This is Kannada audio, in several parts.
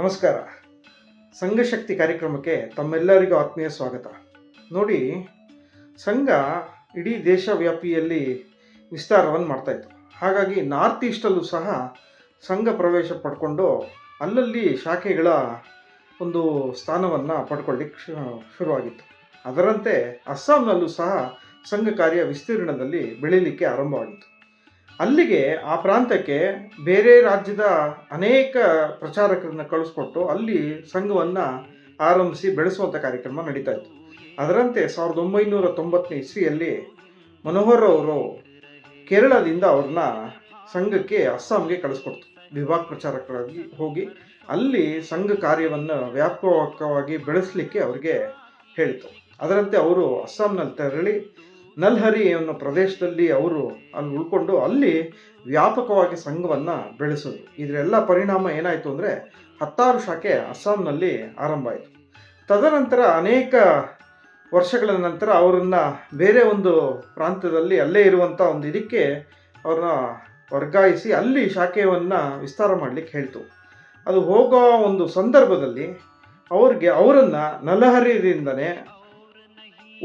ನಮಸ್ಕಾರ. ಸಂಘಶಕ್ತಿ ಕಾರ್ಯಕ್ರಮಕ್ಕೆ ತಮ್ಮೆಲ್ಲರಿಗೂ ಆತ್ಮೀಯ ಸ್ವಾಗತ. ನೋಡಿ, ಸಂಘ ಇಡೀ ದೇಶ ವ್ಯಾಪಿಯಲ್ಲಿ ವಿಸ್ತಾರವನ್ನು ಮಾಡ್ತಾಯಿತ್ತು ಹಾಗಾಗಿ ನಾರ್ತ್ ಈಸ್ಟಲ್ಲೂ ಸಹ ಸಂಘ ಪ್ರವೇಶ ಪಡ್ಕೊಂಡು ಅಲ್ಲಲ್ಲಿ ಶಾಖೆಗಳ ಒಂದು ಸ್ಥಾನವನ್ನು ಪಡ್ಕೊಳ್ಳಿಕ್ಕೆ ಶುರುವಾಗಿತ್ತು. ಅದರಂತೆ ಅಸ್ಸಾಂನಲ್ಲೂ ಸಹ ಸಂಘ ಕಾರ್ಯ ವಿಸ್ತೀರ್ಣದಲ್ಲಿ ಬೆಳೀಲಿಕ್ಕೆ ಆರಂಭವಾಗಿತ್ತು. ಅಲ್ಲಿಗೆ ಆ ಪ್ರಾಂತಕ್ಕೆ ಬೇರೆ ರಾಜ್ಯದ ಅನೇಕ ಪ್ರಚಾರಕರನ್ನ ಕಳಿಸ್ಕೊಟ್ಟು ಅಲ್ಲಿ ಸಂಘವನ್ನು ಆರಂಭಿಸಿ ಬೆಳೆಸುವಂಥ ಕಾರ್ಯಕ್ರಮ ನಡೀತಾ ಇತ್ತು. ಅದರಂತೆ ಸಾವಿರದ ಒಂಬೈನೂರ ತೊಂಬತ್ತನೇ ಇಸ್ವಿಯಲ್ಲಿ ಮನೋಹರ್ ಅವರು ಕೇರಳದಿಂದ ಅವ್ರನ್ನ ಸಂಘಕ್ಕೆ, ಅಸ್ಸಾಂಗೆ ಕಳಿಸ್ಕೊಡ್ತು. ವಿಭಾಗ ಪ್ರಚಾರಕರಾಗಿ ಹೋಗಿ ಅಲ್ಲಿ ಸಂಘ ಕಾರ್ಯವನ್ನು ವ್ಯಾಪಕವಾಗಿ ಬೆಳೆಸಲಿಕ್ಕೆ ಅವರಿಗೆ ಹೇಳಿತು. ಅದರಂತೆ ಅವರು ಅಸ್ಸಾಂನಲ್ಲಿ ತೆರಳಿ ನಲ್ಹರಿ ಅನ್ನೋ ಪ್ರದೇಶದಲ್ಲಿ ಅವರು ಅಲ್ಲಿ ಉಳ್ಕೊಂಡು ಅಲ್ಲಿ ವ್ಯಾಪಕವಾಗಿ ಸಂಘವನ್ನು ಬೆಳೆಸೋದು. ಇದರೆಲ್ಲ ಪರಿಣಾಮ ಏನಾಯಿತು ಅಂದರೆ ಹತ್ತಾರು ಶಾಖೆ ಅಸ್ಸಾಂನಲ್ಲಿ ಆರಂಭ ಆಯಿತು. ತದನಂತರ ಅನೇಕ ವರ್ಷಗಳ ನಂತರ ಅವರನ್ನು ಬೇರೆ ಒಂದು ಪ್ರಾಂತ್ಯದಲ್ಲಿ ಅಲ್ಲೇ ಇರುವಂಥ ಒಂದು ಇದಕ್ಕೆ ಅವ್ರನ್ನ ವರ್ಗಾಯಿಸಿ ಅಲ್ಲಿ ಶಾಖೆಯನ್ನು ವಿಸ್ತಾರ ಮಾಡಲಿಕ್ಕೆ ಹೇಳ್ತು. ಅದು ಹೋಗೋ ಒಂದು ಸಂದರ್ಭದಲ್ಲಿ ಅವ್ರಿಗೆ ಅವರನ್ನು ನಲಹರಿಯಿಂದನೇ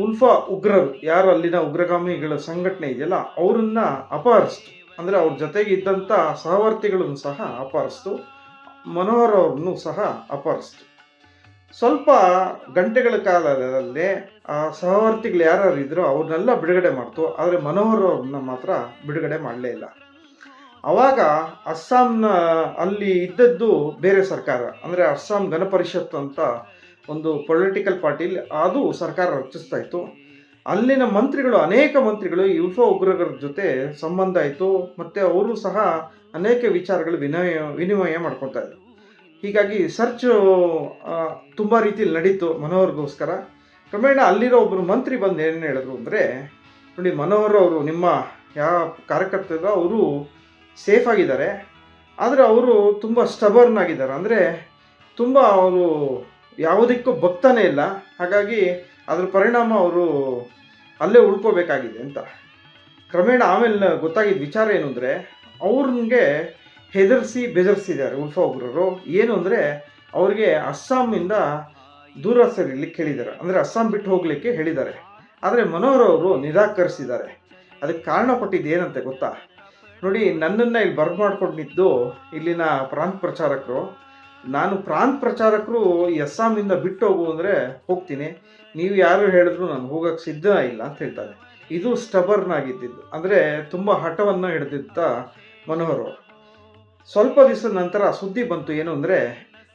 ಉಲ್ಫಾ ಉಗ್ರರು, ಯಾರು ಅಲ್ಲಿನ ಉಗ್ರಗಾಮಿಗಳ ಸಂಘಟನೆ ಇದೆಯಲ್ಲ, ಅವರನ್ನ ಅಪಹರಿಸ್ತು. ಅಂದರೆ ಅವ್ರ ಜೊತೆಗೆ ಇದ್ದಂಥ ಸಹವರ್ತಿಗಳನ್ನು ಸಹ ಅಪಹರಿಸ್ತು, ಮನೋಹರ್ ಅವ್ರನ್ನು ಸಹ ಅಪಹರಿಸ್ತು. ಸ್ವಲ್ಪ ಗಂಟೆಗಳ ಕಾಲದಲ್ಲೇ ಆ ಸಹವರ್ತಿಗಳು ಯಾರ್ಯಾರು ಇದ್ರೋ ಅವ್ರನ್ನೆಲ್ಲ ಬಿಡುಗಡೆ ಮಾಡ್ತು, ಆದರೆ ಮನೋಹರ್ ಅವ್ರನ್ನ ಮಾತ್ರ ಬಿಡುಗಡೆ ಮಾಡಲೇ ಇಲ್ಲ. ಅವಾಗ ಅಸ್ಸಾಂನ ಅಲ್ಲಿ ಇದ್ದದ್ದು ಬೇರೆ ಸರ್ಕಾರ, ಅಂದರೆ ಅಸ್ಸಾಂ ಗಣಪರಿಷತ್ ಅಂತ ಒಂದು ಪೊಲಿಟಿಕಲ್ ಪಾರ್ಟಿಲಿ ಅದು ಸರ್ಕಾರ ರಚಿಸ್ತಾ ಇತ್ತು. ಅಲ್ಲಿನ ಮಂತ್ರಿಗಳು, ಅನೇಕ ಮಂತ್ರಿಗಳು ಯುಫ ಉಗ್ರರ ಜೊತೆ ಸಂಬಂಧ ಆಯಿತು. ಮತ್ತು ಅವರು ಸಹ ಅನೇಕ ವಿಚಾರಗಳು ವಿನಯ, ವಿನಿಮಯ ಮಾಡ್ಕೊತಾ ಇದ್ರು. ಹೀಗಾಗಿ ಸರ್ಚ್ ತುಂಬ ರೀತಿಯಲ್ಲಿ ನಡೀತು ಮನೋಹರ್ಗೋಸ್ಕರ. ಕ್ರಮೇಣ ಅಲ್ಲಿರೋ ಒಬ್ಬರು ಮಂತ್ರಿ ಬಂದು ಏನು ಹೇಳಿದ್ರು ಅಂದರೆ, ನೋಡಿ ಮನೋಹರ್ ಅವರು ನಿಮ್ಮ ಯಾವ ಕಾರ್ಯಕರ್ತರು, ಅವರು ಸೇಫ್ ಆಗಿದ್ದಾರೆ. ಆದರೆ ಅವರು ತುಂಬ ಸ್ಟಬರ್ನ್ ಆಗಿದ್ದಾರೆ. ಅಂದರೆ ತುಂಬ ಅವರು ಯಾವುದಕ್ಕೂ ಬಗ್ತಾನೇ ಇಲ್ಲ. ಹಾಗಾಗಿ ಅದ್ರ ಪರಿಣಾಮ ಅವರು ಅಲ್ಲೇ ಉಳ್ಕೋಬೇಕಾಗಿದೆ ಅಂತ. ಕ್ರಮೇಣ ಆಮೇಲೆ ಗೊತ್ತಾಗಿದ್ದ ವಿಚಾರ ಏನು ಅಂದರೆ ಅವ್ರಿಗೆ ಹೆದರಿಸಿ ಬೆದರಿಸಿದ್ದಾರೆ ಉಲ್ಫಾ ಉಗ್ರರು. ಏನು ಅಂದರೆ, ಅವ್ರಿಗೆ ಅಸ್ಸಾಮಿಂದ ದೂರ ಸರಿಲಿಕ್ಕೆ ಹೇಳಿದ್ದಾರೆ. ಅಂದರೆ ಅಸ್ಸಾಂ ಬಿಟ್ಟು ಹೋಗಲಿಕ್ಕೆ ಹೇಳಿದ್ದಾರೆ. ಆದರೆ ಮನೋಹರ್ ಅವರು ನಿರಾಕರಿಸಿದ್ದಾರೆ. ಅದಕ್ಕೆ ಕಾರಣ ಕೊಟ್ಟಿದ್ದು ಏನಂತೆ ಗೊತ್ತಾ? ನೋಡಿ, ನನ್ನನ್ನು ಇಲ್ಲಿ ಬರ್ಮಾಡ್ಕೊಂಡು ನಿಂತು ಇಲ್ಲಿನ ಪ್ರಾಂತ್ ಪ್ರಚಾರಕರು. ನಾನು ಪ್ರಾಂತ್ ಪ್ರಚಾರಕರು ಇಂದ ಬಿಟ್ಟು ಹೋಗು ಅಂದರೆ ಹೋಗ್ತೀನಿ. ನೀವು ಯಾರು ಹೇಳಿದ್ರು ನಾನು ಹೋಗೋಕ್ಕೆ ಸಿದ್ಧ ಇಲ್ಲ ಅಂತ ಹೇಳ್ತಾರೆ. ಇದು ಸ್ಟಬರ್ನ್ ಆಗಿದ್ದಿದ್ದು. ಅಂದರೆ ತುಂಬ ಹಠವನ್ನು ಹಿಡಿದಿದ್ದ ಮನೋಹರ್ ಸ್ವಲ್ಪ ದಿವಸದ ನಂತರ ಸುದ್ದಿ ಬಂತು ಏನು ಅಂದರೆ,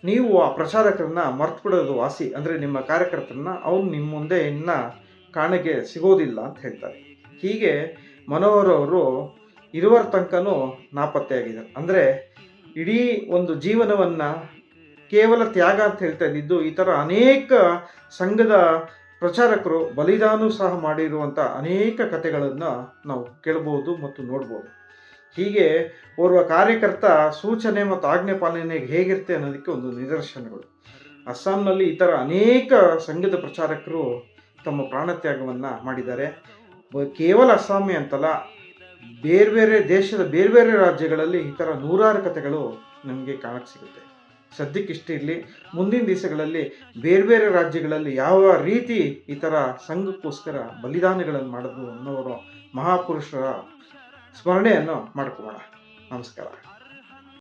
ನೀವು ಆ ಪ್ರಚಾರಕರನ್ನ ಮರ್ತು ಬಿಡೋದು ವಾಸಿ. ಅಂದರೆ ನಿಮ್ಮ ಕಾರ್ಯಕರ್ತರನ್ನ ಅವ್ರು ನಿಮ್ಮ ಮುಂದೆ ಇನ್ನು ಕಾಣಕ್ಕೆ ಸಿಗೋದಿಲ್ಲ ಅಂತ ಹೇಳ್ತಾರೆ. ಹೀಗೆ ಮನೋಹರ್ ಅವರು ಇರುವರ ತನಕನೂ ನಾಪತ್ತೆಯಾಗಿದ್ದಾರೆ. ಅಂದರೆ ಇಡೀ ಒಂದು ಜೀವನವನ್ನು ಕೇವಲ ತ್ಯಾಗ ಅಂತ ಹೇಳ್ತಾ ಇದ್ದಿದ್ದು ಈ ಥರ ಅನೇಕ ಸಂಘದ ಪ್ರಚಾರಕರು ಬಲಿದಾನ ಸಹ ಮಾಡಿರುವಂಥ ಅನೇಕ ಕಥೆಗಳನ್ನು ನಾವು ಕೇಳ್ಬೋದು ಮತ್ತು ನೋಡ್ಬೋದು. ಹೀಗೆ ಓರ್ವ ಕಾರ್ಯಕರ್ತ ಸೂಚನೆ ಮತ್ತು ಆಜ್ಞೆ ಪಾಲನೆ ಹೇಗಿರುತ್ತೆ ಅನ್ನೋದಕ್ಕೆ ಒಂದು ನಿದರ್ಶನಗಳು. ಅಸ್ಸಾಂನಲ್ಲಿ ಈ ಥರ ಅನೇಕ ಸಂಘದ ಪ್ರಚಾರಕರು ತಮ್ಮ ಪ್ರಾಣತ್ಯಾಗವನ್ನು ಮಾಡಿದ್ದಾರೆ. ಕೇವಲ ಅಸ್ಸಾಮಿ ಅಂತಲ್ಲ ಬೇರೆ ಬೇರೆ ದೇಶದ ಬೇರೆ ಬೇರೆ ರಾಜ್ಯಗಳಲ್ಲಿ ಈ ಥರ ನೂರಾರು ಕಥೆಗಳು ನಮಗೆ ಕಾಣಕ್ಕೆ ಸಿಗುತ್ತೆ. ಸದ್ಯಕ್ಕಿಷ್ಟೇ ಇರಲಿ ಮುಂದಿನ ದಿವಸಗಳಲ್ಲಿ ಬೇರೆ ಬೇರೆ ರಾಜ್ಯಗಳಲ್ಲಿ ಯಾವ ರೀತಿ ಈ ಥರ ಸಂಘಕ್ಕೋಸ್ಕರ ಬಲಿದಾನಗಳನ್ನು ಮಾಡೋದು ಅನ್ನೋರು ಮಹಾಪುರುಷರ ಸ್ಮರಣೆಯನ್ನು ಮಾಡ್ಕೊಳ್ಳೋಣ. ನಮಸ್ಕಾರ.